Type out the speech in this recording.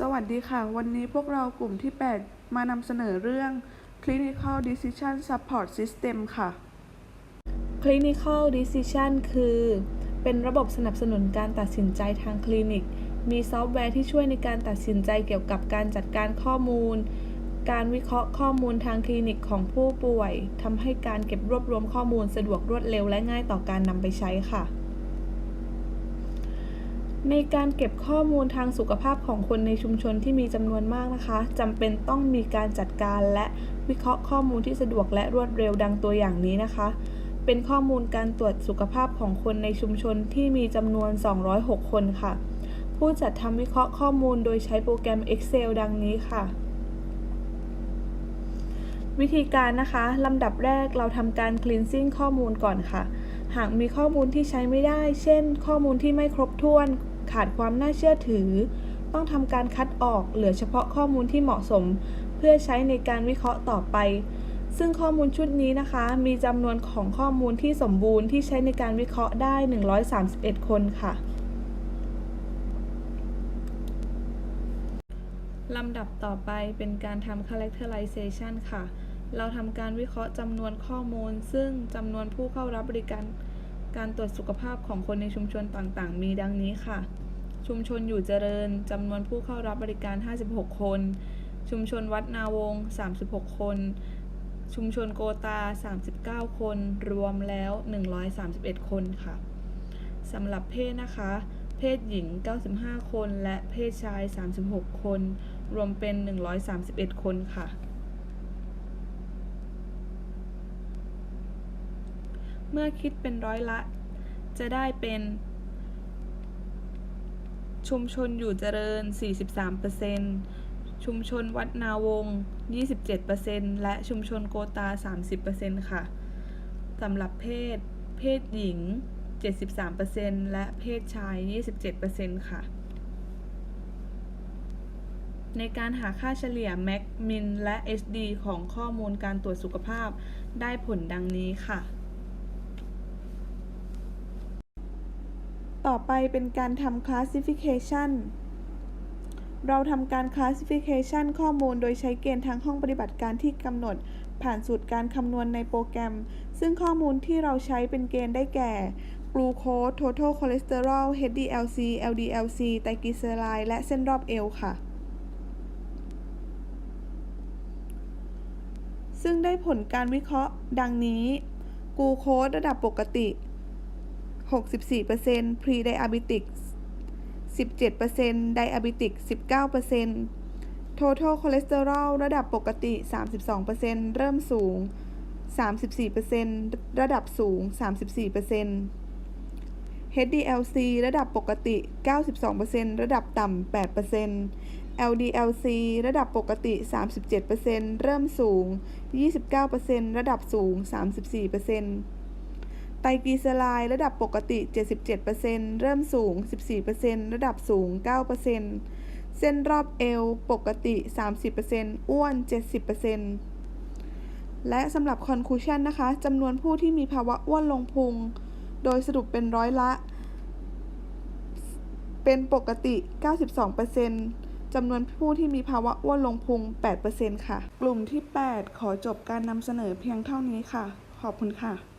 สวัสดีค่ะ วันนี้พวกเรากลุ่มที่ 8 มานำเสนอเรื่อง Clinical Decision Support System ค่ะ Clinical Decision คือ เป็นระบบสนับสนุนการตัดสินใจทางคลินิก มีซอฟต์แวร์ที่ช่วยในการตัดสินใจเกี่ยวกับการจัดการข้อมูล การวิเคราะห์ข้อมูลทางคลินิกของผู้ป่วยทำให้การเก็บรวบรวมข้อมูลสะดวกรวดเร็วและง่ายต่อการนำไปใช้ค่ะ ในการเก็บข้อมูลทางสุขภาพของคนในชุมชนที่มีจำนวนมากนะคะจำเป็นต้องมีการจัดการและวิเคราะห์ข้อมูลที่สะดวกและรวดเร็วดังตัวอย่างนี้นะคะ เป็นข้อมูลการตรวจสุขภาพของคนในชุมชนที่มีจำนวน 206 คนค่ะ ผู้จัดทำวิเคราะห์ข้อมูลโดยใช้โปรแกรม Excel ดังนี้ค่ะ วิธีการนะคะลำดับแรกเราทำการ cleansing ข้อมูลก่อนค่ะ หากมีข้อมูลที่ใช้ไม่ได้ เช่น ข้อมูลที่ไม่ครบถ้วน ขาดความน่าเชื่อถือ ต้องทำการคัดออกเหลือเฉพาะข้อมูลที่เหมาะสม เพื่อใช้ในการวิเคราะห์ต่อไป ซึ่งข้อมูลชุดนี้นะคะ มีจำนวนของข้อมูลที่สมบูรณ์ที่ใช้ในการวิเคราะห์ได้ 131 คนค่ะลำดับต่อไปเป็นการทำ characterization ค่ะ เราทำการวิเคราะห์จำนวนข้อมูล ซึ่งจำนวนผู้เข้ารับบริการ การตรวจสุขภาพของคนในชุมชนต่างๆ มีดังนี้ค่ะ ชุมชนอยู่เจริญจำนวนผู้เข้ารับบริการ 56 คน ชุมชนวัดนาวง 36 คน ชุมชนโกตา 39 คน รวมแล้ว 131 คนค่ะสำหรับเพศนะคะ เพศหญิง 95 คน และเพศชาย 36 คน รวมเป็น 131 คนค่ะ มื่อคิดเป็นร้อยละ จะได้เป็น ชุมชนอยู่เจริญ 43%ชุมชนวัดนาวง 27%และชุมชนโกตา 30%ค่ะสำหรับเพศ เพศหญิง 73%และเพศชาย 27%ค่ะ ในการหาค่าเฉลี่ย MAC Min และ HD ของข้อมูลการตรวจสุขภาพได้ผลดังนี้ค่ะ ต่อไปเป็นการทำ classification เราทำการ classification ข้อมูลโดยใช้เกณฑ์ทางห้องปฏิบัติการที่กำหนด ผ่านสูตรการคำนวณในโปรแกรม ซึ่งข้อมูลที่เราใช้เป็นเกณฑ์ได้แก่ glucose total cholesterol HDLC LDLC ไตรกลีเซอไรด์และเส้นรอบเอวค่ะ ซึ่งได้ผลการวิเคราะห์ดังนี้ กลูโคสระดับปกติ 64% pre diabetic 17% diabetic 19% total cholesterol ระดับปกติ 32%เริ่มสูง 34%ระดับสูง 34% HDLC ระดับปกติ 92%ระดับต่ำ 8% LDLC ระดับปกติ 37%เริ่มสูง 29%ระดับสูง 34% ไตรกลีเซอไรด์ระดับปกติ 77%เริ่มสูง 14%ระดับสูง 9%เส้นรอบเอวปกติ 30%อ้วน 70%และสำหรับ conclusion นะคะจำนวนผู้ที่มีภาวะอ้วนลงพุง โดยสรุปเป็นร้อยละ เป็นปกติ 92%จำนวนผู้ที่มีภาวะอ้วนลงพุง 8%ค่ะ กลุ่มที่ 8 ขอจบการนำเสนอเพียงเท่านี้ค่ะ ขอบคุณค่ะ